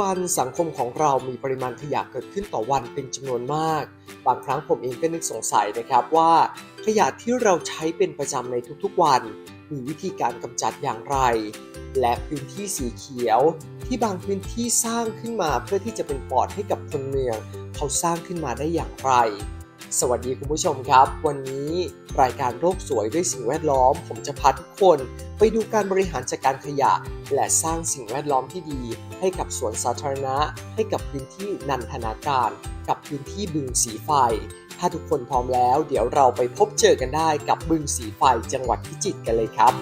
บันสังคมของเรามีปริมาณขยะเกิดขึ้นต่อวันเป็นจำนวนมาก บางครั้งผมเองก็นึกสงสัยนะครับว่า ขยะที่เราใช้เป็นประจำในทุกๆวัน มีวิธีการกำจัดอย่างไร และพื้นที่สีเขียว ที่บางพื้นที่สร้างขึ้นมาเพื่อที่จะเป็นปอดให้กับคนเมือง เขาสร้างขึ้นมาได้อย่างไร สวัสดีคุณผู้ชมครับ วันนี้รายการโลกสวยด้วยสิ่งแวดล้อม ผมจะพาทุกคนไปดูการบริหารจัดการขยะ และสร้างสิ่งแวดล้อมที่ดี ให้กับสวนสาธารณะ ให้กับพื้นที่นันทนาการ กับพื้นที่บึงสีไฟ ถ้าทุกคนพร้อมแล้ว เดี๋ยวเราไปพบเจอกันได้กับบึงสีไฟจังหวัดพิจิตรกันเลยครับ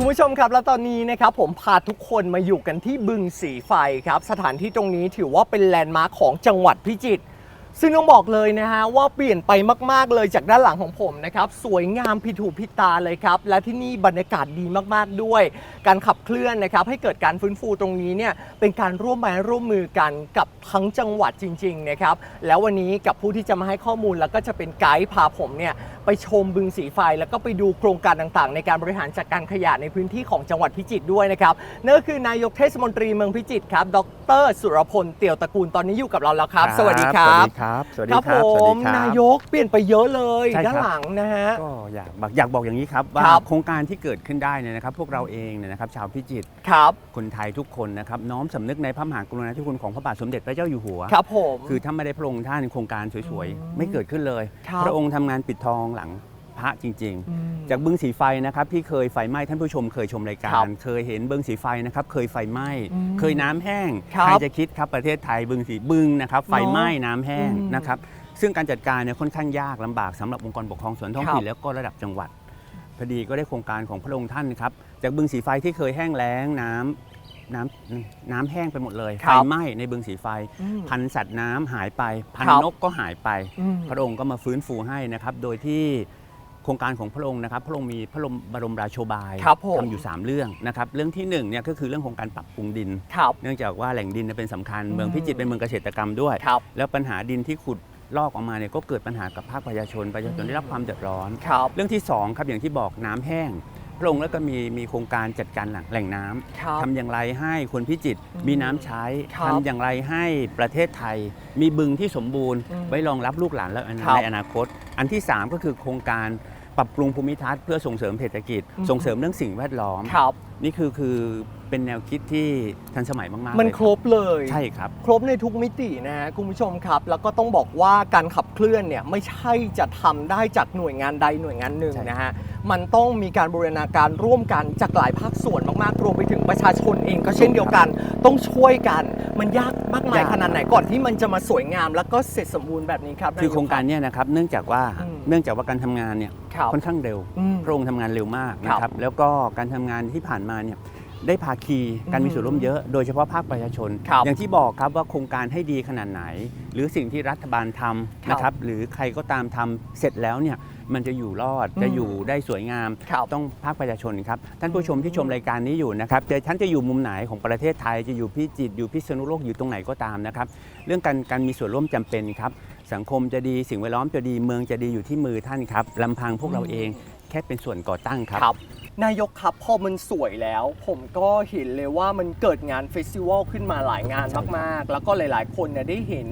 คุณผู้ชมครับแล้วตอนนี้นะครับผมพาทุกคนมาอยู่กันที่บึงสีไฟครับ สถานที่ตรงนี้ถือว่าเป็นแลนด์มาร์คของจังหวัดพิจิตร ซึ่งต้องบอกเลยนะฮะว่าเปลี่ยนไปมาก ๆ เลยจากด้านหลังของผมนะครับ สวยงามพิถูพิตาเลยครับ และที่นี่บรรยากาศดีมากๆด้วย การขับเคลื่อนนะครับ ให้เกิดการฟื้นฟูตรงนี้เนี่ยเป็นการร่วมไม้ร่วมมือกันกับทั้งจังหวัดจริง ๆ นะครับ แล้ววันนี้กับผู้ที่จะมาให้ข้อมูลแล้วก็จะเป็นไกด์พาผมเนี่ยไปชมบึงสีไฟ แล้วก็ไปดูโครงการต่างๆ ในการบริหารจัดการขยะในพื้นที่ของจังหวัดพิจิตรด้วยนะครับนั่นก็คือนายกเทศมนตรีเมืองพิจิตรครับ ดร สุรพลเตี่ยวตระกูลตอนนี้อยู่กับเราแล้วครับ สวัสดีครัสวับสดีครับสวัสดีครับครับผสวัสมดีครับนายกเปลี่ยนไปเยอะเลยใช่ครับด้านหลังนะฮะก็อยากบอกอยากบอกอย่างนี้ครับว่าครับโครงการที่เกิดขึ้นได้เนี่ยนะครับ พวกเราเองเนี่ยนะครับ ชาวพิจิตรครับคนไทยทุกคนนะครับน้อมสำนึกในพระมหากรุณาธิคุณของพระบาทสมเด็จพระเจ้าอยู่หัวครับผมคือถ้าไม่ได้พระองค์ท่านโครงการสวยอืมๆไม่เกิดขึ้นเลยครับพระองค์ทำงานปิดทองหลัง พระจริงอืมๆจากบึงสีไฟนะครับที่เคยไฟไหม้ท่านผู้ชมเคยชมรายกาครัรบเคยเห็นบึงสีไฟนะครับเคยไฟไหม้อืมเคยน้ำแห้งครับใครจะคิดครับประเทศไทยบึงสีบึงนะครับไฟไหม้น้ำแห้งอืมนะครับซึ่งการจัดการเนี่ยค่อนข้างยากลำบากสำหรับองค์กรปกครองส่วนท้องถิ่ครันบแล้วก็ระดับจังหวัดพอดีก็ได้โครงการของพระองค์ท่านครับจากบึงสีไฟที่เคยแห้งแล้งน้ำน้ำน้ำแห้งไปหมดเลยคไฟรับไหม้ในบึงสีไฟอืมพันธุ์สัตว์น้ำหายไป พันครัธุ์บนกก็หายไปอืมพระองค์ก็มาฟื้นฟูให้นะครับ โดยที่โครงการของพระองค์นะครับ พระองค์มีพระบรมราโชบายครับผมทำอยู่ 3 เรื่องนะครับ เรื่องที่หนึ่งเนี่ยก็คือเรื่องของการปรับปรุงดิน ครับ เนื่องจากว่าแหล่งดินเนยเป็นสำคัญอืมเมืองพิจิตรเป็นเมืองเกษตรกรรมด้วย ครับแล้วปัญหาดินที่ขุดลอกออกมาเนี่ยก็เกิดปัญหากับภาคประชาชน ประชาชนอืมได้รับความเดือดร้อน ครับ เรื่องที่สองครับอย่างที่บอกน้ำแห้งพระองค์แล้วก็มีมีโครงการจัดการแหล่งแหล่งน้ำครับทำอย่างไรให้คนพิจิตรอืมมีน้ำใช้ครับทำอย่างไรให้ประเทศไทย มีบึงที่สมบูรณ์อืมไว้รองรับลูกหลานและครับในอนาคต อันที่ 3 ก็คือโครงการ ปรับปรุงภูมิทัศน์เพื่อส่งเสริมเศรษฐกิจอืมส่งเสริมเรื่องสิ่งแวดล้อม ครับ นี่คือคือเป็นแนวคิดที่ทันสมัยมากๆมันเลยครบเลยใช่ครับ ครบในทุกมิตินะฮะคุณผู้ชมครับ แล้วก็ต้องบอกว่าการขับเคลื่อนเนี่ยไม่ใช่จะทำได้จากหน่วยงานใดหน่วยงานหนึ่งใช่นะฮะมันต้องมีการบูรณาการร่วมกันจากหลายภาคส่วนมากๆรวมไปถึงประชาชนเองก็เช่นเดียวกัน ต้องช่วยกันมันยากมากมายยากขนาดไหนก่อนที่มันจะมาสวยงาม แล้วก็เสร็จสมบูรณ์แบบนี้ครับคือโครงการเนี้นะครับเนื่องจากว่าอืมเนื่องจากว่าการทำงานเนี่ยครับค่อนข้างเร็วอืมพระองค์ทำงานเร็วมากนะคครัรับบแล้วก็การทำงานที่ผ่านมาเนี่ยได้ภาคีการมีส่วนร่วมเยอะโดยเฉพาะภาคประชาชน ครับอย่างที่บอกครับว่าโครงการให้ดีขนาดไหน หรือสิ่งที่รัฐบาลทำนะครับหรือใครก็ตามทำเสร็จแล้วเนี่ยมันจะอยู่รอดอืมจะอยู่ได้สวยงาม ครับ ต้องภาคประชาชนครับ ท่านผู้ชมที่ชมรายการนี้อยู่นะครับจะท่านจะอยู่มุมไหนของประเทศไทยจะอยู่พิจิตรอยู่พิษณุโลกอยู่ตรงไหนก็ตามนะครับ เรื่องการการมีส่วนร่วมจำเป็นครับ สังคมจะดีสิ่งแวดล้อมจะดีเมืองจะดีอยู่ที่มือท่านครับลำพังพวกเราเองแค่เป็นส่วนก่อตั้งครับ ครับ นายกครับพอมันสวยแล้ว ผมก็เห็นเลยว่ามันเกิดงานเฟสติวัลขึ้นมาหลายงานมากๆ แล้วก็หลายๆ คนเนี่ยได้เห็น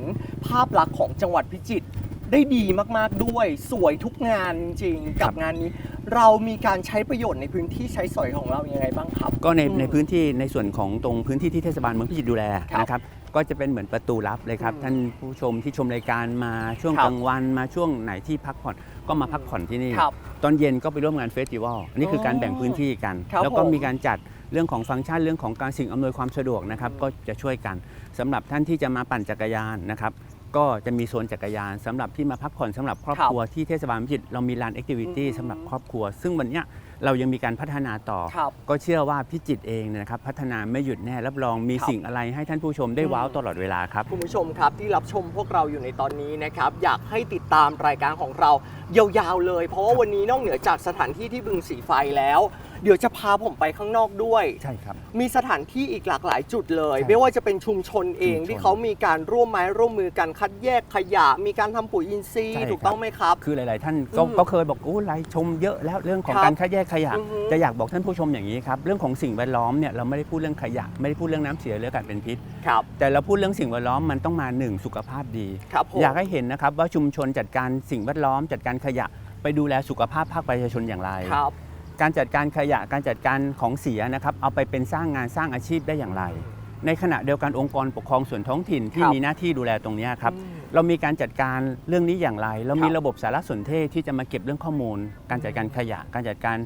ภาพลักษณ์ของจังหวัดพิจิตรได้ดีมากๆด้วย สวยทุกงานจริงๆกับงานนี้ เรามีการใช้ประโยชน์ในพื้นที่ใช้สอยของเรายังไงบ้างครับ ก็ในในพื้นที่ในส่วนของตรงพื้นที่ที่เทศบาลเมืองพิจิตรดูแลนะครับ ก็จะเป็นเหมือนประตูลับเลยครับอืมท่านผู้ชมที่ชมรายการมาช่วงครับกลางวันมาช่วงไหนที่พักผ่อนก็มาพักผ่อนที่นี่ ครับตอนเย็นก็ไปร่วมงานเฟสติวัลอันนี้คือการแบ่งพื้นที่กัน ครับแล้วก็ผมมีการจัดเรื่องของฟังก์ชันเรื่องของการสิ่งอำนวยความสะดวกนะครับก็จะช่วยกันสำหรับท่านที่จะมาปั่นจักรยานนะครับก็จะมีโซนจักรยานสำหรับที่มาพักผ่อนสำหรับครอบครับครัวที่เทศบาลพิจิตรเรามีลานแอคทิวิตี้อืมสำหรับครอบครัว ซึ่งวันเนี้ย เรายังมีการพัฒนาต่อ ครับก็เชื่อว่าพิจิตรเองเนี่ยนะครับ พัฒนาไม่หยุดแน่ รับรองมีครับ สิ่งอะไรให้ท่านผู้ชมได้อืมว้าวตลอดเวลาครับ คุณผู้ชมครับที่รับชมพวกเราอยู่ในตอนนี้นะครับ อยากให้ติดตามรายการของเรายาวๆเลย เพราะว่าวันนี้นอกเหนือจากสถานที่ที่บึงสีไฟแล้ว เดี๋ยวจะพาผมไปข้างนอกด้วย ใช่ครับ มีสถานที่อีกหลากหลายจุดเลยใช่ไม่ว่าจะเป็นชุมชนเองชุมชน ที่เขามีการร่วมไม้ร่วมมือกันคัดแยกขยะ มีการทำปุ๋ยอินทรีย์ใช่ถูกครับต้องไหมครับ คือหลาย ๆ ท่านก็อืมก็เคยบอกโอ้ไลฟ์ชมเยอะแล้วเรื่องของครับการคัดแยกขยะ อือฮึจะอยากบอกท่านผู้ชมอย่างนี้ครับ เรื่องของสิ่งแวดล้อมเนี่ยเราไม่ได้พูดเรื่องขยะ ไม่ได้พูดเรื่องน้ำเสียหรืออากาศเป็นพิษ ครับ แต่เราพูดเรื่องสิ่งแวดล้อมมันต้องมาหนึ่งสุขภาพดี ครับผม อยากให้เห็นนะครับว่าชุมชนจัดการสิ่งแวดล้อม จัดการขยะไปดูแลสุขภาพภาคประชาชนอย่างไร ครับ การจัดการขยะการจัดการของเสียนะครับเอาไปเป็นสร้างงานสร้างอาชีพได้อย่างไร ในขณะเดียวกันองค์กรปกครองส่วนท้องถิ่นที่ครับมีหน้าที่ดูแลตรงเนี้ยครับอืมเรามีการจัดการเรื่องนี้อย่างไร เรามีครับ ระบบสารสนเทศที่จะมาเก็บเรื่องข้อมูล การจัดการขยะ การจัดการ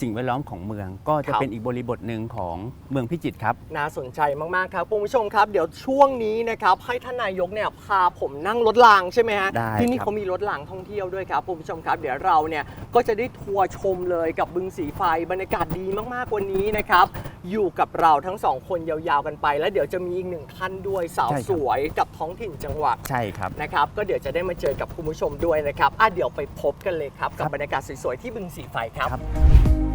สิ่งแวดล้อมของเมือง ก็จะครับเป็นอีกบริบทหนึ่งของเมืองพิจิตรครับ น่าสนใจมาก ๆ ครับคุณผู้ชมครับ เดี๋ยวช่วงนี้นะครับให้ท่านนายกเนี่ยพาผมนั่งรถรางใช่ไหมฮะได้ที่นี่ครับเขามีรถรางท่องเที่ยวด้วยครับคุณผู้ชมครับ เดี๋ยวเราเนี่ยก็จะได้ทัวร์ชมเลยกับบึงสีไฟบรรยากาศดีมากๆวันนี้นะครับอยู่กับเราทั้งสองคนยาวๆกันไป แล้วเดี๋ยวจะมีอีกหนึ่งท่านด้วยสาวสวยกับท้องถิ่นจังหวัดใช่ครับนะครับ ก็เดี๋ยวจะได้มาเจอกับคุณผู้ชมด้วยนะครับอะเดี๋ยวไปพบกันเลยครับกัครับบบรรยากาศสวยๆที่บึงสีไฟครับ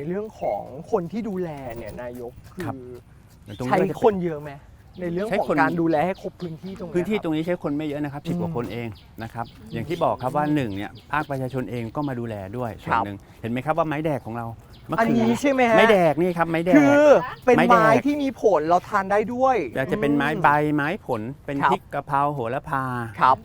ในเรื่องของคนที่ดูแลเนี่ยนายกคืครับ อตรงนี้ใช้ก็จะคนเยอะไหมในเรื่องใช้ของคน การดูแลให้ครบพื้นที่ตรงเยพื้นที่ครับตรงนี้ใช้คนไม่เยอะนะครับสิบอืมกว่าคนเองนะครับอย่างที่บอกครับว่าหนึ่งเนี่ยภาคประชาชนเองก็มาดูแลด้วยส่วคนรับหนึ่งเห็นไหมครับว่าไม้แดกของเราเมื่อันนี้ใช่ไหมฮะไม้แดกนี่ครับไม้แดกคือเป็นไม้แดกไม้ที่มีผลเราทานได้ด้วยแต่จะเป็นไม้ใบไม้ผลเป็นครับ พริกกะเพราโหระพา ครับ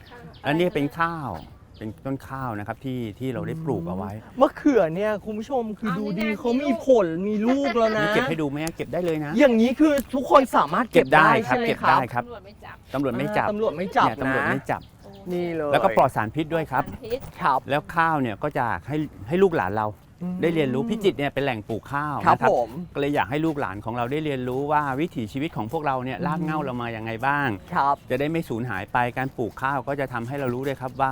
อันนี้เป็นข้าว เป็นต้นข้าวนะครับที่ที่เราได้ปลูกเอาไว้มะเขือเนี่ยคุณผู้ชมคือดูดีเขามีผลมีลูกแล้วนะนี่เก็บให้ดูไหมเก็บได้เลยนะ อย่างนี้คือทุกคนสามารถเก็บได้ครัใช่ไหมเก็บครัได้บครับตำรวจไม่จับตำรวจไม่จับอ่าตำรวจไม่จับเนี่ยตำรวจนะไม่จับนี่เลยแล้วก็ปลอดสารพิษด้วยครับสารพิษครับ แล้วข้าวเนี่ยก็จะให้ให้ลูกหลานเราได้เรียนรู้พิจิตรเนี่ยเป็นแหล่งปลูกข้าวครับนะผมก็เลยอยากให้ลูกหลานของเราได้เรียนรู้ว่าวิถีชีวิตของพวกเราเนี่ยรากเหง้าเรามาอย่างไงบ้างครับจะได้ไม่สูญหายไปการปลูกข้าวก็จะทำให้เรารู้ด้วยครับว่า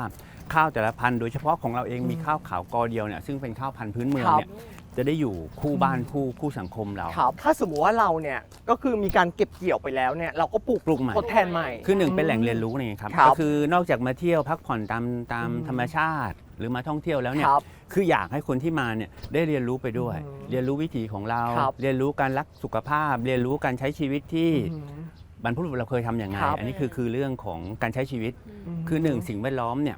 ข้าวแต่ละพันธุ์โดยเฉพาะของเราเองมีข้าวขาวกอเดียวเนี่ยซึ่งเป็นข้าวพันธุ์พื้นเมืองเนี่ยจะได้อยู่คู่บ้านคู่คู่สังคมเรา ครับถ้าสมมติว่าเราเนี่ยก็คือมีการเก็บเกี่ยวไปแล้วเนี่ยเราก็ปลูกปลูกใหม่ ทดแทนใหม่ คือหนึ่งเป็นแหล่งเรียนรู้นี่ครับครับก็คือนอกจากมาเที่ยวพักผ่อนตามตามอืม ธรรมชาติ หรือมาท่องเที่ยวแล้วเนี่ย ครับ คืออยากให้คนที่มาเนี่ยได้เรียนรู้ไปด้วย อืมเรียนรู้วิถีของเรา ครับ เรียนรู้การรักสุขภาพ เรียนรู้การใช้ชีวิตที่อืม บรรพบุรุษเราเคยทำอย่างไงครับ อันนี้คือคือเรื่องของการใช้ชีวิตมคือหนึ่งสิ่งแวดล้อมเนี่ย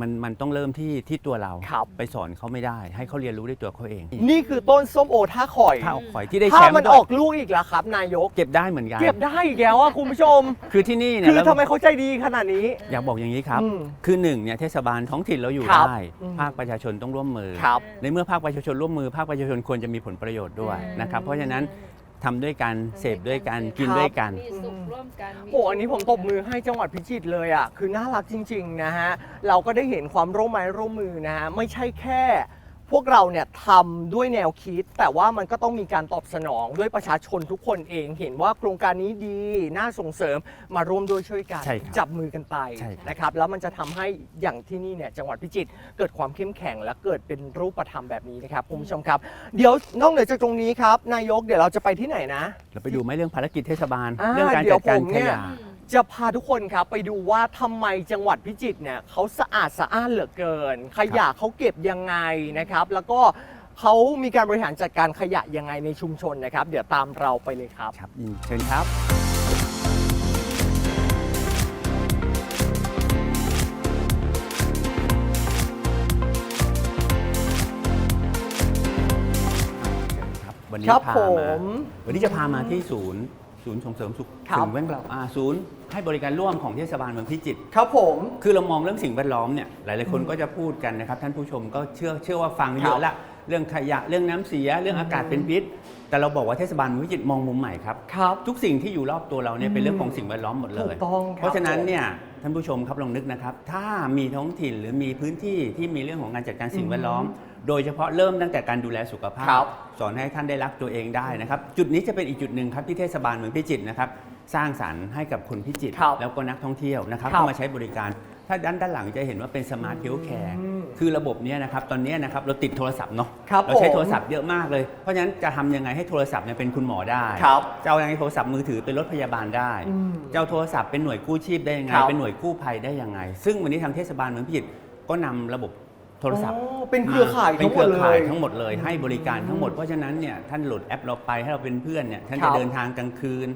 มันมันต้องเริ่มที่ที่ตัวเราครับ ไปสอนเขาไม่ได้ ให้เขาเรียนรู้ด้วยตัวเขาเองนี่คือต้นส้มโอท่าข่อย ถ้าเอาข่อยที่ได้แชถ้ามป์มันด้วยออกลูกอีกแล้วครับ นายก เก็บได้เหมือนกัน เก็บได้อีกแล้วอะคุณผู้ชม คือที่นี่เนี่ยคือเราทำไมเขาใจดีขนาดนี้ อยากบอกอย่างนี้ครับ อืมคือหนึ่งเนี่ยเทศบาลท้องถิ่นเราอยู่ครับได้ อืม ภาคประชาชนต้องร่วมมือ ครับ ในเมื่อภาคประชาชนร่วมมือภาคประชาชนควรจะมีผลประโยชน์ด้วยนะครับ เพราะฉะนั้น ทำด้วยกันเสพด้วยกันกินด้วยกัน มีสุขร่วมกันโอ้อันนี้ผมตบมือให้จังหวัดพิจิตรเลยอะคือน่ารักจริง ๆ นะฮะ เราก็ได้เห็นความร่วมไม้ร่วมมือนะฮะ ไม่ใช่แค่ พวกเราเนี่ยทำด้วยแนวคิด แต่ว่ามันก็ต้องมีการตอบสนองด้วยประชาชนทุกคนเองเห็นว่าโครงการนี้ดีน่าส่งเสริมมาร่วมด้วยช่วยกันใช่ครับจับมือกันไปใช่ครับ นะครับแล้วมันจะทำให้อย่างที่นี่เนี่ยจังหวัดพิจิตรเกิดความเข้มแข็งและเกิดเป็นรูปธรรมแบบนี้นะครับคุณผู้ชมครับ เดี๋ยวนอกเหนือจากตรงนี้ครับ นายกเดี๋ยวเราจะไปที่ไหนนะ เราไปดูไหมเรื่องภารกิจเทศบาล อ่าเรื่องการเดี๋ยจัวดการผมขเนี่ย ยะ จะพาทุกคนครับไปดูว่าทำไมจังหวัดพิจิตรเนี่ยเขาสะอาดสะอ้านเหลือเกิน ขยะเขาเก็บยังไงนะครับ แล้วก็เขามีการบริหารจัดการขยะยังไงในชุมชนนะครับ เดี๋ยวตามเราไปเลยครับ ครับยินเชิญครับครับวันนี้ครับพาผมา ม วันนี้จะพามาที่ศูนย์ ศูนย์ส่งเสริมสุขครับ สิ่งแวดล้อมอ่าศูนย์ให้บริการร่วมของเทศบาลเมืองพิจิตร ครับผม คือเรามองเรื่องสิ่งแวดล้อมเนี่ยหลายๆคนก็จะพูดกันนะครับ ท่านผู้ชมก็เชื่อเชื่อว่าฟังเยครัอะบละเรื่องขยะเรื่องน้ำเสีย เรื่องอากาศเป็นพิษ แต่เราบอกว่าเทศบาลเมืองพิจิตรมองมุมใหม่ครับ ครับ ทุกสิ่งที่อยู่รอบตัวเราเนี่ยเป็นเรื่องของสิ่งแวดล้อมหมดเลย ถูกต้องครับเพราะฉะนั้นเนี่ยท่านผู้ชมครับลองนึกนะครับ ถ้ามีท้องถิ่นหรือมีพื้นที่ที่มีเรื่องของการจัดการสิ่งแวดล้อม โดยเฉพาะเริ่มตั้งแต่การดูแลสุขภาครัพ บ สอนให้ท่านได้รักตัวเองได้นะครับ จุดนี้จะเป็นอีกจุดหนึ่งครับที่เทศบาลเมืองพิจิตรนะครับ สร้างสรรค์ให้กับคนพิจิตรครับแล้วก็นักท่องเที่ยวนะครับครับเข้ามาใช้บริการ ถ้าด้านด้านหลังจะเห็นว่าเป็นสมาร์ทเฮลท์แคร์อืมคือระบบเนี้ยนะครับตอนเนี้ยนะครับเราติดโทรศัพท์เนาะครับเราใช้ผมโทรศัพท์เยอะมากเลย เพราะฉะนั้นจะทำยังไงให้โทรศัพท์เนี่ยเป็นคุณหมอได้ครับจะเอายังไงโทรศัพท์มือถือเป็นรถพยาบาลได้อืมจะเอาโทรศัพท์เป็นหน่วยกู้ชีพได้ยังไงครับ เป็นหน่วยกู้ภัยได้ยังไง ซึ่งวันนี้ทางเทศบาลเมืองพิจิตรก็นำระบบ โทรศัพท์ อ๋อเป็นเครือข่ายเป็ทั้นงเคหมรืดอเลข่ายยทั้งหมดเลยให้บริการทั้งหมดเพราะฉะนั้นเนี่ยท่านโหลดแอปเราไปให้เราเป็นเพื่อนเนี่ยท่านครัจะบเดินทางกลางคืน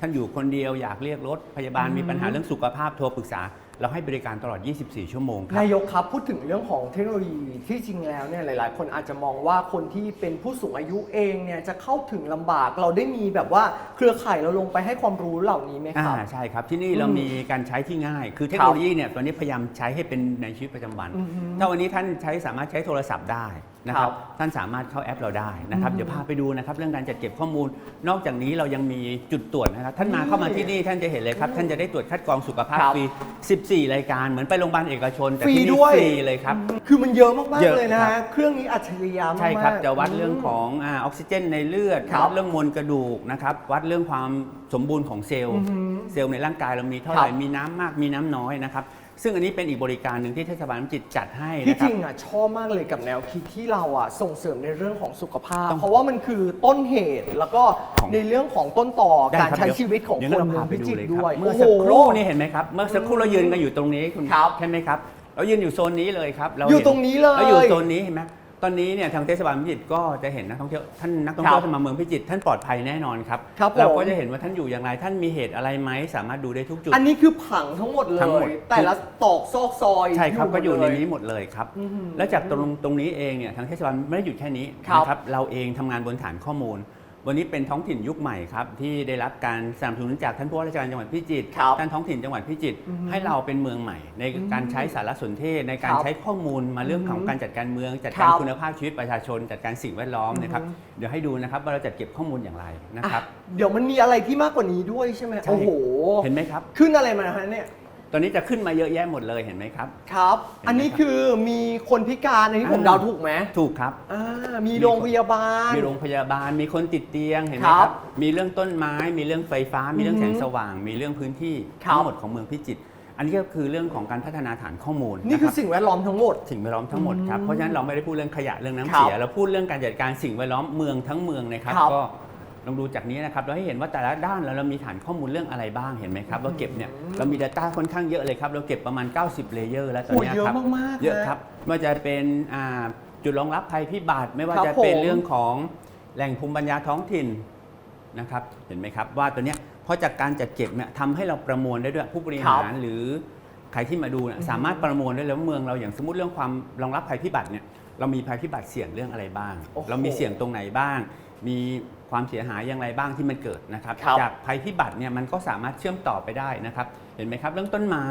ท่านอยู่คนเดียวอยากเรียกรถพยาบาลอืมมีปัญหาเรื่องสุขภาพโทรปรึกษา เราให้บริการตลอด 24 ชั่วโมงครับ นายกครับพูดถึงเรื่องของเทคโนโลยีที่จริงแล้วเนี่ยหลาย ๆ คนอาจจะมองว่าคนที่เป็นผู้สูงอายุเองเนี่ยจะเข้าถึงลำบากเราได้มีแบบว่าเครือข่ายเราลงไปให้ความรู้เหล่านี้ไหมคอ่ารับใช่ครับ ที่นี่เราอืมมีการใช้ที่ง่าย คือเทคโนโลยีเนี่ยตอนนี้พยายามใช้ให้เป็นในชีวิตประจำวัน อือฮึถ้าวันนี้ท่านใช้สามารถใช้โทรศัพท์ได้นะคครัรับบท่านสามารถเข้าแอปเราได้นะครับอืมเดี๋ยวพาไปดูนะครับเรื่องการจัดเก็บข้อมูล นอกจากนี้เรายังมีจุดตรวจนะครับท่านมาเข้ามาที่นี่ท่านจะเห็นเลยครับท่านจะได้ตรวจคัดกรองสุขภาพครับฟรี 14 รายการเหมือนไปโรงพยาบาลเอกชน แต่ฟรีที่นี่ด้วย ฟรีเลยครับ คือมันเยอะมากเยๆอะเลยนะครัฮะบ เครื่องนี้อัจฉริยะมากๆ ใช่ครับจะวัดเรื่องของอาออกซิเจนในเลือดครับวัดเรื่องมวลกระดูกนะครับวัดเรื่องความสมบูรณ์ของเซลล์ อือหือเซลล์ในร่างกายเรามีเท่าไหร่ครับมีน้ำมากมีน้ำน้อยนะครับ ซึ่งอันนี้เป็นอีกบริการหนึ่งที่เทศบาลน้ำจิตจัดให้ที่นะคจรับ ริงอะชอบมากเลยกับแนวคิดที่เราอะส่งเสริมในเรื่องของสุขภาพ ต้องเพราะว่ามันคือต้นเหตุแล้วก็ของ ในเรื่องของต้นต่อได้การครับใช้เดี๋ยวชีวิตของเดี๋ยคนเราเมือพางไปพิดูจิตเลรยด้ควรัยบเมื่อโโหสักครู่นี่เห็นไหมครับ เมื่อสักครู่เรายืนกันอยู่ตรงนี้คุณครับใช่ไหมครับ เรายืนอยู่โซนนี้เลยครับเราอยู่เห็ตรงนี้เลย เราอยู่โซนนี้เห็นไหม ตอนนี้เนี่ยทางเทศบาลพิจิตรก็จะเห็นนักท่องเที่ยวท่านนักท่องเที่ยวครับที่มาเมืองพิจิตรท่านปลอดภัยแน่นอนครับครับผม เราก็จะเห็นว่าท่านอยู่อย่างไร ท่านมีเหตุอะไรไหมสามารถดูได้ทุกจุด อันนี้คือผังทั้งหมดเลทั้งหมดยแต่ละตอกซอกซอยใช่ครับก็อยู่ในหมดเลนี้หมดเลยครับ อื้อหือ แล้วจากตรงตรงนี้เองเนี่ยทางเทศบาลไม่ได้หยุดแค่นี้ครับ นะครับเราเองทำงานบนฐานข้อมูล วันนี้เป็นท้องถิ่นยุคใหม่ครับที่ได้รับการสนับสนุนจากท่านผู้ว่าราชการจังหวัดพิจิตรครับท่านท้องถิ่นจังหวัดพิจิตรอือฮึให้เราเป็นเมืองใหม่ ในการใช้สารสนเทศในการครับใช้ข้อมูลมาเรื่องของอือฮึการจัดการเมือง จัดครัการบคุณภาพชีวิตประชาชน จัดการสิ่งแวดล้อมนะครับอือฮึเดี๋ยวให้ดูนะครับว่าเราจัดเก็บข้อมูลอย่างไรนะครับอะเดี๋ยวมันมีอะไรที่มากกว่านี้ด้วยใช่ไหมใช่โอ้โหเห็นไหมครับขึ้นอะไรมาฮะเนี่ย ตอนนี้จะขึ้นมาเยอะแยะหมดเลยเห็นไหมครับ ครับเห็นไหมอันนี้คือมีคนพิการอันนี้ผมอ่า เดาถูกไหมถูกครับ อ่ามีโรงพยาบาล มีโรงพยาบาลมีคนติดเตียงเห็นไหมคครัรับบมีเรื่องต้นไม้ มีเรื่องไฟฟ้า มีเรื่องอือแสฮึงสว่าง มีเรื่องพื้นที่ครับ ทั้งหมดของเมืองพิจิตรอันนี้ก็คือเรื่องของการพัฒนาฐานข้อมูลนี่คือนะรับสิ่งแวดล้อมทั้งหมด สิ่งแวดล้อมทั้งหมดครับอืมเพราะฉะนั้นเราไม่ได้พูดเรื่องขยะเรื่องน้ำครับเสียเราพูดเรื่องการจัดการสิ่งแวดล้อมเมืองทั้งเมืองนะครับครับ ก็ ลองดูจากนี้นะครับเราให้เห็นว่าแต่ละด้านเราเรามีฐานข้อมูลเรื่องอะไรบ้างเห็นไหมครับเราเก็บเนี่ยเรามี Data ค่อนข้างเยอะเลยครับเราเก็บประมาณ 90 เลเยอร์แล้วตอนโอ้เนี้ยเยอะครับมากๆเยอะนะครับไม่ว่าจะเป็นอ่าจุดรองรับภัยพิบัติไม่ว่าครับจะเป็นผม เรื่องของแหล่งภูมิปัญญาท้องถิ่นนะครับเห็นไหมครับว่าตัวเนี้ยเพราะจากการจัดเก็บเนี่ยทำให้เราประมวลได้ด้วยผู้บริหารหรือใครที่มาดูเนี่ยอือฮึสามารถประมวลได้แล้วาเมืองเราอย่างสมมติเรื่องความรองรับภัยพิบัติเนี่ยเรามีภัยพิบัติเสี่ยงเรื่องอะไรบ้าง โอ้โห เรามีเสี่ยงตรงไหนบ้าง มีความเสียหายอย่างไรบ้างที่มันเกิดนะครับ ครับ จากภัยพิบัติเนี่ยมันก็สามารถเชื่อมต่อไปได้นะครับ เห็นไหมครับ เรื่องต้นไม้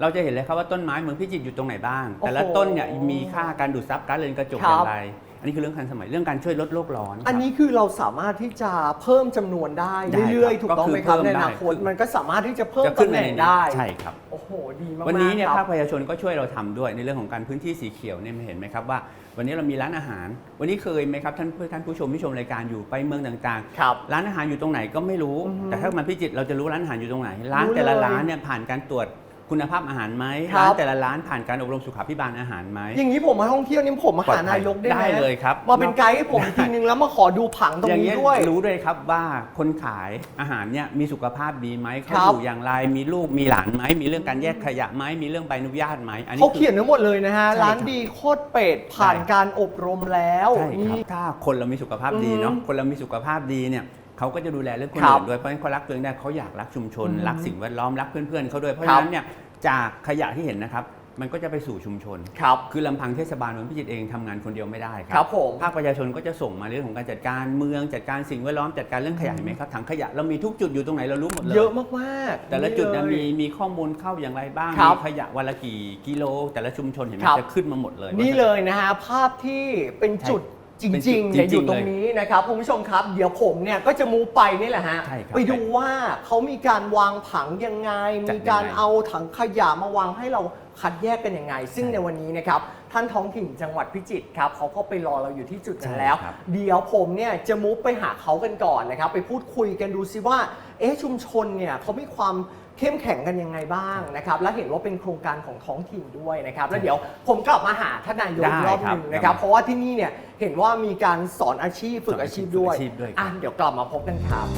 เราจะเห็นเลยครับว่าต้นไม้เมืองพิจิตรอยู่ตรงไหนบ้าง แต่ละโอ้โหต้นเนี่ยมีค่าการดูดซับก๊าซเรือนกระจกครัอบย่างไรอั นนี้คือเรื่องทันสมัยเรื่องการช่วยลดโลกร้อนครับ อันนี้คือเราสามารถที่จะเพิ่มจำนวนได้ได้ครับเรื่อยๆถูกต้องไหมครับก็คือในเพิ่มอนาคตได้ มันก็สามารถที่จะเพิ่มจะขึ้นตำแหมาน่ในงนี้ได้ใช่ครับ โอ้โหดีมากๆวันนี้เนี่ยคภารัคบ ประชาชนก็ช่วยเราทำด้วยในเรื่องของการพื้นที่สีเขียวเนี่ยเห็นไหมครับว่า วันนี้เรามีร้านอาหาร วันนี้เคยไหมครับท่านผู้ท่านผู้ชมที่ชมรายการอยู่ไปเมืองต่างครับ ๆ ร้านอาหารอยู่ตรงไหนก็ไม่รู้อือฮึแต่ถ้ามาพิจิตรเราจะรู้ร้านอาหารอยู่ตรงไหน ร้านรู้แต่ละเลย ร้านเนี่ยผ่านการตรวจ คุณภาพอาหารไหมครับ ร้านแต่ละร้านผ่านการอบรมสุขาภิบาลอาหารไหมอย่างนี้ผมมาท่องเที่ยวนี่ผมมาปลอหาดภันายกได้ไหมได้เลยครับมาเป็นไกด์ให้ผมอีกทีนึงแล้วมาขอดูผังตรงอย่างนี้เงี้ยด้วย รู้ด้วยครับว่าคนขายอาหารเนี่ยมีสุขภาพดีไหมคเขารับ อยู่อย่างไรมีลูกมีหลานไหมมีเรื่องการแยกขยะไหมมีเรื่องใบอนุญาตไหมอันนี้เขาคือ เขียนไว้หมดเลยนะฮะ ใช่ครับ ร้านดีโคตรเป็ดผ่านใช่การอบรมแล้วใช่ครับนี่ ถ้าคนเรามีสุขภาพดีเนาะอืมคนเรามีสุขภาพดีเนี่ย เขาก็จะดูแลเรื่องคนครับอื่นด้วยเพราะฉะนั้นเขารักตัวเองได้เขาอยากรักชุมชนอืมรักสิ่งแวดล้อมรักเพื่อนๆเขาด้วยเพราะครัฉะบนั้นเนี่ยจากขยะที่เห็นนะครับ มันก็จะไปสู่ชุมชน ครับ คือลำพังเทศบาลเมืองพิจิตรเองทำงานคนเดียวไม่ได้คครัรับผม ภาคประชาชนก็จะส่งมาเรื่องของการจัดการเมืองจัดการสิ่งแวดล้อมจัดการเรื่องขยะเห็นไหมครับถังขยะเรามีทุกจุดอยู่ตรงไหนเรารู้หมดเลย เยอะมากๆ แต่ละจุดเนยเลมียมีข้อมูลเข้าอย่างไรบ้างครับมีขยะวันละกี่กิโล แต่ละชุมชนเห็นไหมครับ จะขึ้นมาหมดเลย นี่เลยนะฮะภาพที่เป็นจุด จเป็นจุริดงๆเนี่ยจริงๆอยู่ตรงนี้นะครับคุณผู้ชมครับ เดี๋ยวผมเนี่ยก็จะมูฟไปนี่แหละฮะ ใช่ครับไปดูว่าเขามีการวางผังยังไง จัดมียังไงการเอาถังขยะมาวางให้เราคัดแยกกันยังไง ซึ่งใช่ในวันนี้นะครับท่านท้องถิ่นจังหวัดพิจิตรครับเขาก็ไปรอเราอยู่ที่จุดนั้นใช่แล้วครับ เดี๋ยวผมเนี่ยจะมูฟไปหาเขากันก่อนนะครับ ไปพูดคุยกันดูซิว่า เอ๊ะชุมชนเนี่ยเขามีความ เข้มแข็งกันยังไงบ้างนะครับ และเห็นว่าเป็นโครงการของท้องถิ่นด้วยนะครับ แล้วเดี๋ยวผมกลับมาหาท่านนายกอีกรอบหนึ่งนะครับเพราะว่าที่นี่เนี่ยเห็นว่ามีการสอนอาชีพฝึกอาชีพด้วยฝึกอาชีพด้วยครับ อะเดี๋ยวกลับมาพบกันครับ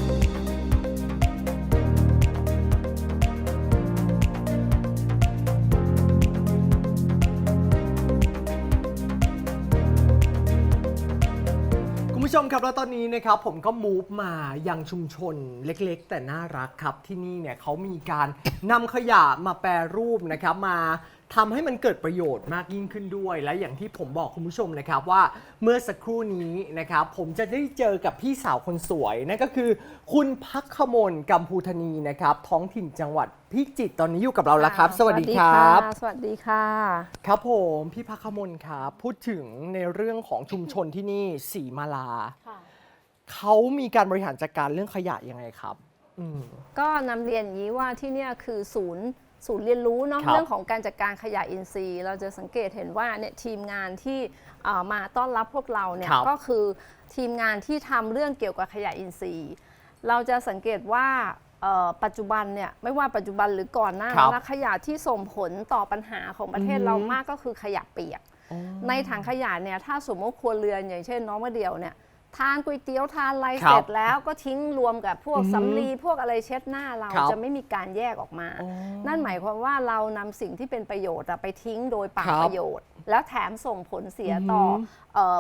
มครับแล้วตอนนี้นะครับผมก็มูฟมายังชุมชนเล็กๆ แต่น่ารักครับที่นี่เนี่ยเขามีการนำขยะมาแปรรูปนะครับมา ทำให้มันเกิดประโยชน์มากยิ่งขึ้นด้วย และอย่างที่ผมบอกคุณผู้ชมนะครับว่าเมื่อสักครู่นี้นะครับผมจะได้เจอกับพี่สาวคนสวยนั่นก็คือ คุณพักขมลกัมพูธนีนะครับท้องถิ่นจังหวัดพิจิตรตอนนี้อยู่กับเราแล้วครับ สวัสดีครับ สวัสดีค่ะ ครับผมพี่พักขมลครับพูดถึงในเรื่องของชุมชนที่นี่สีมาลาเขามีการบริหารจัดการเรื่องขยะยังไงครับ อืมก็นำเรียนอย่างนี้ว่าที่เนี่ยคือศูนย์ ศูนย์เรียนรู้เนาะครับเรื่องของการจัดการขยะอินทรีย์ เราจะสังเกตเห็นว่าเนี่ยทีมงานที่เอ่อมาต้อนรับพวกเราเนี่ยครับก็คือทีมงานที่ทำเรื่องเกี่ยวกับขยะอินทรีย์ เราจะสังเกตว่าเอ่อปัจจุบันเนี่ยไม่ว่าปัจจุบันหรือก่อนหน้าครับนั้นนะขยะที่ส่งผลต่อปัญหาของประเทศอือฮึเรามากก็คือขยะเปียก ในถังขยะเนี่ยถ้าสมมติครัวเรือนอย่างเช่นน้องมะเดียวเนี่ย ทานก๋วยเตี๋ยวทานอะไรครับเสร็จแล้วก็ทิ้งรวมกับพวกอือฮึสำลีพวกอะไรเช็ดหน้าเราครับจะไม่มีการแยกออกมา อ๋อนั่นหมายความว่าเรานำสิ่งที่เป็นประโยชน์อะไปทิ้งโดยเปล่าครับประโยชน์ แล้วแถมส่งผลเสียอือฮึต่อเอ่อ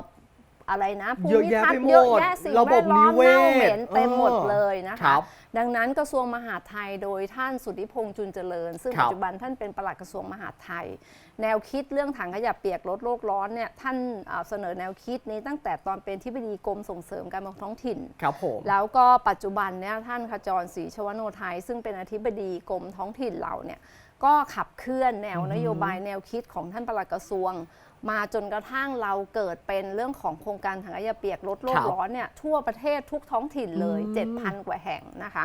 อะไรนะภูเยอะมิแยะทัศไปน์หมดเยอะแยะสิ่งระแวบบดล้อมนิเวศเน่าเหม็นเต็มหมดเออเลยนะครัคะบดังนั้นกระทรวงมหาดไทยโดยท่านสุทธิพงษ์จุนเจริญ ซึ่งครับปัจจุบันท่านเป็นปลัดกระทรวงมหาดไทย แนวคิดเรื่องถังขยะเปียกลดโลกร้อนเนี่ยท่านเอ่อเสนอแนวคิดนี้ตั้งแต่ตอนเป็นที่ปดีกรมส่งเสริมการปกครองท้องถิ่นครับผมแล้วก็ปัจจุบันเนี่ยท่านขจรศรีชวโนไทย ซึ่งเป็นอธิบดีกรมท้องถิ่นเราเนี่ยก็ขับเคลื่อนแนวนโยบายแนวคิดของท่านปลัดกระทรวง มาจนกระทั่งเราเกิดเป็นเรื่องของโครงการถังขยะเปียกลดโลครักบร้อนเนี่ยทั่วประเทศทุกท้องถิ่นเลยอืม7,000 กว่าแห่งนะคะ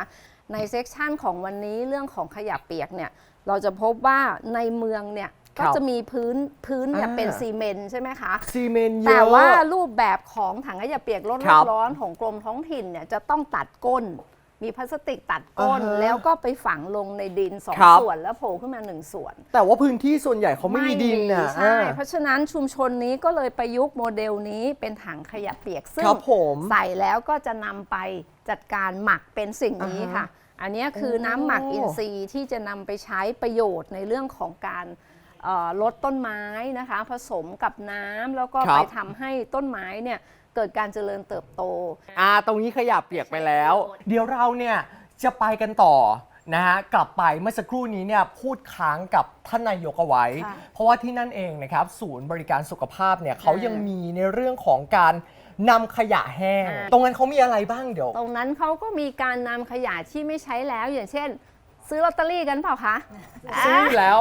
ในเซกชันของวันนี้เรื่องของขยะเปียกเนี่ยเราจะพบว่าในเมืองเนี่ยก็จะมีพื้นพื้นเนี่ยอ่าเป็นซีเมนต์ใช่ไหมคะซีเมนต์เยอะแต่ว่ารูปแบบของถังขยะเปียกลดโลครักบร้อนของกรมท้องถิ่นเนี่ยจะต้องตัดก้น มีพลาสติกตัดก้น อ่าฮะแล้วก็ไปฝังลงในดินสองครับ ส่วนแล้วโผล่ขึ้นมาหนึ่งส่วน แต่ว่าพื้นที่ส่วนใหญ่เขาไม่มีดินน่ะใช่ อ่า เพราะฉะนั้นชุมชนนี้ก็เลยประยุกต์โมเดลนี้เป็นถังขยะเปียกซึ่งครับผมใส่แล้วก็จะนำไปจัดการหมักเป็นสิ่งนี้อ่าฮะค่ะ อันนี้คือโอ้น้ำหมักอินทรีย์ที่จะนำไปใช้ประโยชน์ในเรื่องของการเอ่อลดต้นไม้นะคะ ผสมกับน้ำแล้วก็ครับ ไปทำให้ต้นไม้เนี่ย เกิดการเจริญเติบโต อ่า ตรงนี้ขยะเปียกไปแล้ว เดี๋ยวเราเนี่ยจะไปกันต่อนะฮะกลับไปเมื่อสักครู่นี้เนี่ยพูดค้างกับท่านนายกเอาไว้ ค่ะเพราะว่าที่นั่นเองนะครับศูนย์บริการสุขภาพเนี่ยเขาอ่ายัยังมีในเรื่องของการนำขยะแห้ง อ่า ตรงนั้นเขามีอะไรบ้างเดี๋ยว ตรงนั้นเขาก็มีการนำขยะที่ไม่ใช้แล้ว อย่างเช่น ซื้อลอตเตอรี่กันเปล่าคะซื้ออยู่แล้ว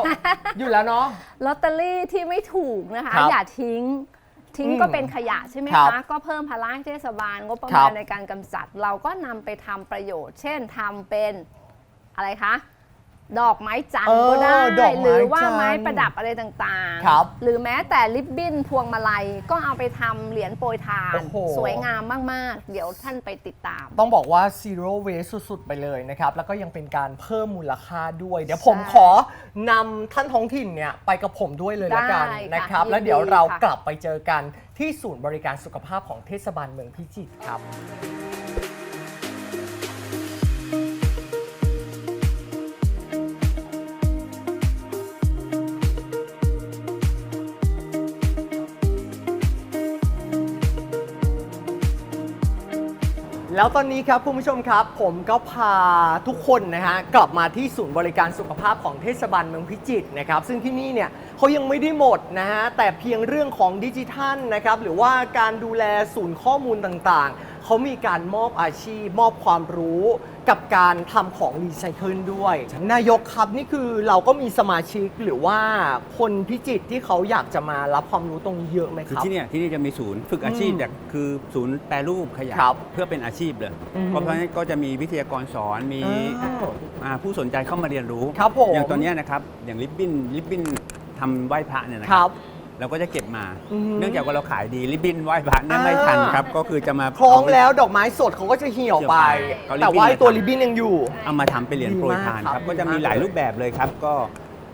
อยู่แล้วเนาะ ลอตเตอรี่ที่ไม่ถูกนะคะ ครับอย่าทิ้ง ทิ้งอืมก็เป็นขยะใช่ไหมครัคะ บก็เพิ่มภาระให้เทศบาลงบประครัมาณบ ในการกำจัด เราก็นำไปทำประโยชน์ เช่นทำเป็นอะไรคะ ดอกไม้จันทเอร์อก็ได้ดอกไม้หรือว่าจันทร์ไม้ประดับอะไรต่างครับหรือแม้แต่ลิบบิ้นพวงมาลัยก็เอาไปทำเหรียญโปรยทาน โอ้โห สวยงามมาก ๆ เดี๋ยวท่านไปติดตาม ต้องบอกว่า zero waste สุด ๆ ไปเลยนะครับ แล้วก็ยังเป็นการเพิ่มมูลค่าด้วย เดี๋ยวใช่ผมขอนำท่านท้องถิ่นเนี่ยไปกับผมด้วยเลยละกันได้ค่ะนะครับ ยินดีแล้วเดี๋ยวเราค่ะ กลับไปเจอกันที่ศูนย์บริการสุขภาพของเทศบาลเมืองพิจิตรครับ แล้วตอนนี้ครับคุณผู้ชมครับ ผมก็พาทุกคนนะฮะกลับมาที่ศูนย์บริการสุขภาพของเทศบาลเมืองพิจิตรนะครับ ซึ่งที่นี่เนี่ยเขายังไม่ได้หมดนะฮะแต่เพียงเรื่องของดิจิทัลนะครับหรือว่าการดูแลศูนย์ข้อมูลต่างๆ เขามีการมอบอาชีพ มอบความรู้กับการทำของรีไซเคิลด้วย นายกครับนี่คือเราก็มีสมาชิกหรือว่าคนพิจิตรที่เขาอยากจะมารับความรู้ตรงนี้เยอะไหมคือครับ ที่เนี่ยที่นี่จะมีศูนย์ฝึกอาชีพอืมแบบคือศูนย์แปรรูปขยะครับเพื่อเป็นอาชีพเลยอืม เพราะฉะนั้นก็จะมีวิทยากรสอนมีอ้าวอ่าผู้สนใจเข้ามาเรียนรู้ ครับผมอย่างตอนเนี้ยนะครับอย่างริบบิ้นริบบิ้นทำไหว้พระเนี่ยนะคครัรับ บ เราก็จะเก็บมา อือฮึเนื่องจากว่าเราขายดีริบบิ้นไหว้พระเนี่ยไม่ทันครับ ก็คือจะมาคล้องเาไปแล้วดอกไม้สดเขาก็จะเหี่ยวไปเหี่ยวไปเอาริบบิ้นแต่ว่าไอ้ตัวมาทำริบบิ้นยังอยู่ เอามาทำเป็นเหรียญดีโปรยมากทานครับครับก็จะดีมากมีหลายเลยรูปแบบเลยครับ ก็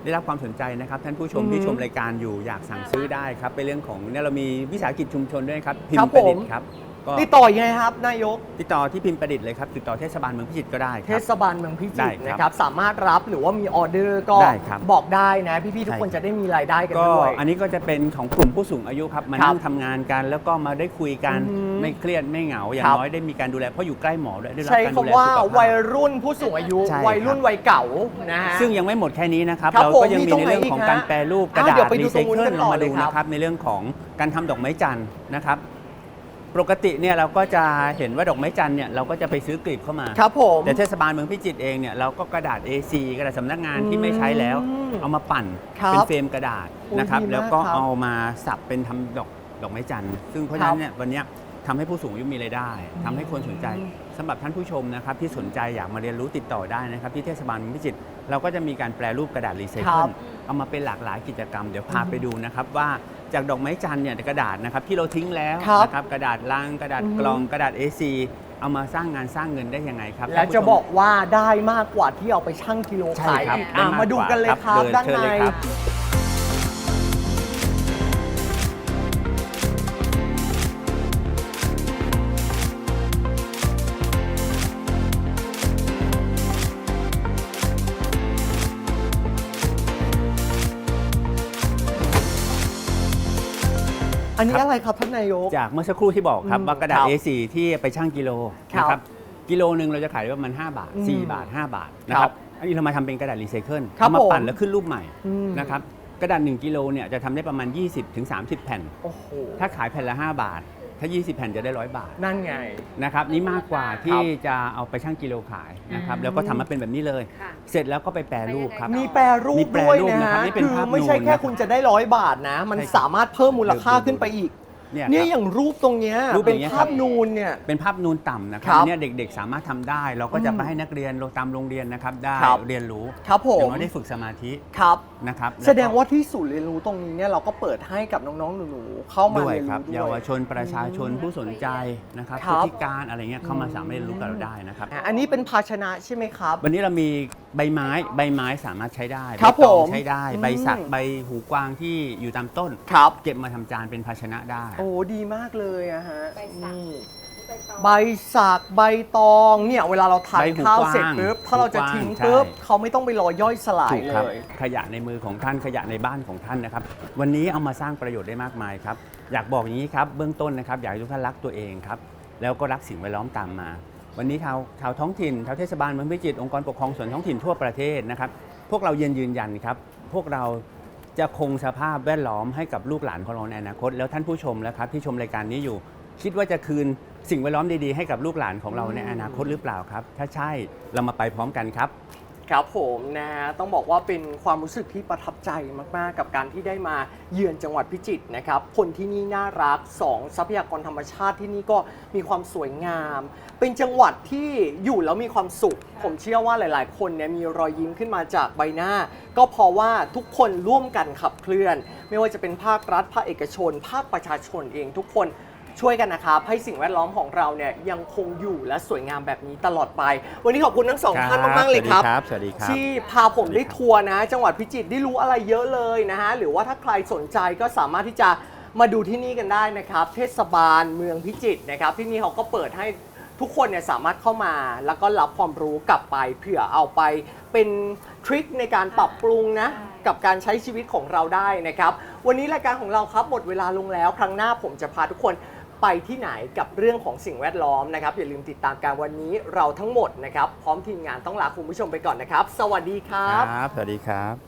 ได้รับความสนใจนะครับ ท่านผู้ชมอือฮึที่ชมรายการอยู่อยากสั่งซื้อได้ครับเป็นเรื่องของเนี่ยเรามีวิสาหกิจชุมชนด้วยครับพิมครับพ์ประดิษผม ฐ์ครับ ก็ติดต่อยังไงครับ นายก ติดต่อที่พิมพ์ประดิษฐ์เลยครับ ติดต่อเทศบาลเมืองพิจิตรก็ได้คเทรับ ศบาลเมืองพิได้จิตรครับนะครับ สามารถรับหรือว่ามีออเดอร์ก็ได้ครับ บอกได้นะ พี่ๆทุกใช่คนจะได้มีรายได้กันก็ด้วย อันนี้ก็จะเป็นของกลุ่มผู้สูงอายุครับ มาครับนั่งทำงานกัน แล้วก็มาได้คุยกันอือฮึไม่เครียดไม่เหงา อย่างครับน้อยได้มีการดูแล เพราะอยู่ใกล้หมอด้วยได้รับใช้การดูแลคำว่าสุขภาวัยพรุ่นผู้สูงอายุ ใช่ครับ วัยรุ่นวัยเก่านะฮะ ซึ่งยังไม่หมดแค่นี้นะครับ ครับเราก็ยังผมมีมีตรงในไหนเรื่องของอีกฮะการแปรรูปกระอะดาเดี๋ยษวไปดูรีไซตรงนู้นเคิกัลนเราต่อมาเลยดูครับนะครับ ในเรื่องของการทำดอกไม้จันทร์นะครับ ปกติเนี่ยเราก็จะเห็นว่าดอกไม้จันทร์เนี่ยเราก็จะไปซื้อกลีบเข้ามา ครับผม แต่เทศบาลเมืองพิจิตรเองเนี่ยเราก็กระดาษ A4 กระดาษสำนักงานที่ไม่ใช้แล้ว อืมเอามาปั่นครับเป็นเฟรมกระดาษโอ้นะครับ ดีมากแล้วก็ครับเอามาสับเป็นทำดอกดอกไม้จันทร์ซึ่งเพราะฉะนั้นเนี่ยวันเนี้ยทำให้ผู้สูงอายุมีรายได้ทำให้คนสนใจสำหรับท่านผู้ชมนะครับที่สนใจอยากมาเรียนรู้ติดต่อได้นะครับ ที่เทศบาลเมืองพิจิตรเราก็จะมีการแปรรูปกระดาษรีไซคเคิรัลบ เอามาเป็นหลากหลายกิจกรรมเดี๋ยวพาไปดูนะครับว่า จากดอกไม้จันทร์เนี่ยกระดาษนะครับที่เราทิ้งแล้วครับนะครับกระดาษลังกระดาษอือฮึกล่องกระดาษ A4 เอามาสร้างงานสร้างเงินได้ยังไงครับและท่านผู้จะชมบอกว่าได้มากกว่าที่เอาไปชั่งกิโลใช่ขายครับอีกได้อะมากมาดูกันเลยกว่าครับเดิด้านเชิญใน เลยครับ อันนี้อะไรครับท่านนายก จากเมื่อสักครู่ที่บอกครับ อืมว่ากระดาษ ครับ A4 ที่ไปชั่งกิโลครับนะครับกิโลหนึ่งเราจะขายได้ประมาณ5บาท อืม4 บาท 5 บาทนะคครัรับบอันนี้เรามาทำเป็นกระดาษรีไซเคิลครับเอามาปั่นผมแล้วขึ้นรูปใหม่อืม นะครับกระดาษ1กิโลเนี่ยจะทำได้ประมาณ 20-30 แผ่น โอ้โห ถ้าขายแผ่นละ 5 บาท ถ้า 20 แผ่นจะได้ 100 บาทนั่นไง นะครับนี่มากกว่าที่จะเอาไปชั่งกิโลขายนะครับอืมแล้วก็ทำมาเป็นแบบนี้เลย ค่ะเสร็จแล้วก็ไปแปรรูปครับ มีแปรรูมีปแปรด้วยรูปนะนะครับฮะนี่เป็นคือภาพไม่ใช่นูนแค่นะครับคุณจะได้ร้อยบาทนะ มันใช่ครับ สามารถเพิ่มมูลค่าดูดูขึ้นไปอีก เนี่ยเนี่ยครับอย่างรูปตรงเนี้ยรูปเป็อนย่างเงี้ยภาพนูนเนี่ย เป็นภาพนูนต่ำนะคครับรับเนี่ยเด็กๆ สามารถทำได้ เราก็จะอืมไปให้นักเรียนตามโรงเรียนนะครับได้ครับ เรียนรู้ครับผอย่ามงน้อยได้ฝึกสมาธิครับ นะครับแสดงล้ก็ว่าที่ศูนย์เรียนรู้ตรงนี้เนี่ยเราก็เปิดให้กับน้องๆหนูๆเข้ามาด้วยเรียนครับรู้ด้วย เยาวชนประชาชนผู้สนใจนะครับครับผู้พิการอะไรเงี้ยเข้ามาสามารถเรียนรู้กับเราได้นะครับ อะอันนี้เป็นภาชนะใช่ไหมครับ วันนี้เรามีใบไม้ใบไม้สามารถใช้ได้ครับใตองผมใช้ได้ อืม ใบสักใบหูกวางที่อยู่ตามต้น ครับ เก็บมาทำจานเป็นภาชนะได้โอ้ดีมากเลยอะฮะใบสัก นี่ใบสักใบตองเนี่ยเวลาเราทานใบหูข้าวกว้างเสร็จปุ๊บถ้าเราจะหูกว้างทิ้งใช่ปุ๊บเขาไม่ต้องไปรอย่อยสลายถูกเลครับย ขยะในมือของท่านขยะในบ้านของท่านนะครับ วันนี้เอามาสร้างประโยชน์ได้มากมายครับ อยากบอกอย่างนี้ครับเบื้องต้นนะครับอยากให้ทุกท่านรักตัวเองครับ แล้วก็รักสิ่งแวดล้อมตามมา วันนี้ชาวชาวท้องถิ่นชาวเทศบาลเมืองพิจิตรองค์กรปกครองส่วนท้องถิ่นทั่วประเทศนะครับ พวกเรายืนยืนยันครับ พวกเรา จะคงสภาพแวดล้อมให้กับลูกหลานของเราในอนาคต แล้วท่านผู้ชมแล้วครับที่ชมรายการนี้อยู่ คิดว่าจะคืนสิ่งแวดล้อมดีๆให้กับลูกหลานของเราในอนาคตหรือเปล่าครับ ถ้าใช่เรามาไปพร้อมกันครับ ครับผมนะต้องบอกว่าเป็นความรู้สึกที่ประทับใจมากๆ กับการที่ได้มาเยือนจังหวัดพิจิตรนะครับคนที่นี่น่ารักสองทรัพยากรธรรมชาติที่นี่ก็มีความสวยงาม เป็นจังหวัดที่อยู่แล้วมีความสุข ผมเชื่อว่าหลาย ๆ คนเนี่ยมีรอยยิ้มขึ้นมาจากใบหน้า ก็เพราะว่าทุกคนร่วมกันขับเคลื่อน ไม่ว่าจะเป็นภาครัฐภาคเอกชน ภาคประชาชนเองทุกคน ช่วยกันนะครับให้สิ่งแวดล้อมของเราเนี่ยยังคงอยู่และสวยงามแบบนี้ตลอดไป วันนี้ขอบคุณทั้งสองท่านมากๆเลยครับ สวัสดีครับ ที่พาผมได้ทัวร์นะ จังหวัดพิจิตรได้รู้อะไรเยอะเลยนะฮะหรือว่าถ้าใครสนใจก็สามารถที่จะมาดูที่นี่กันได้นะครับ เทศบาลเมืองพิจิตรนะครับ ที่นี่เขาก็เปิดให้ทุกคนเนี่ยสามารถเข้ามาแล้วก็รับความรู้กลับไปเผื่อเอาไปเป็นทริคในการปรับปรุงนะ กับการใช้ชีวิตของเราได้นะครับ วันนี้รายการของเราครับหมดเวลาลงแล้ว ครั้งหน้าผมจะพาทุกคน ไปที่ไหนกับเรื่องของสิ่งแวดล้อมนะครับ อย่าลืมติดตามการวันนี้เราทั้งหมดนะครับ พร้อมทีมงานต้องลาคุณผู้ชมไปก่อนนะครับ สวัสดีครับ ครับ สวัสดีครับ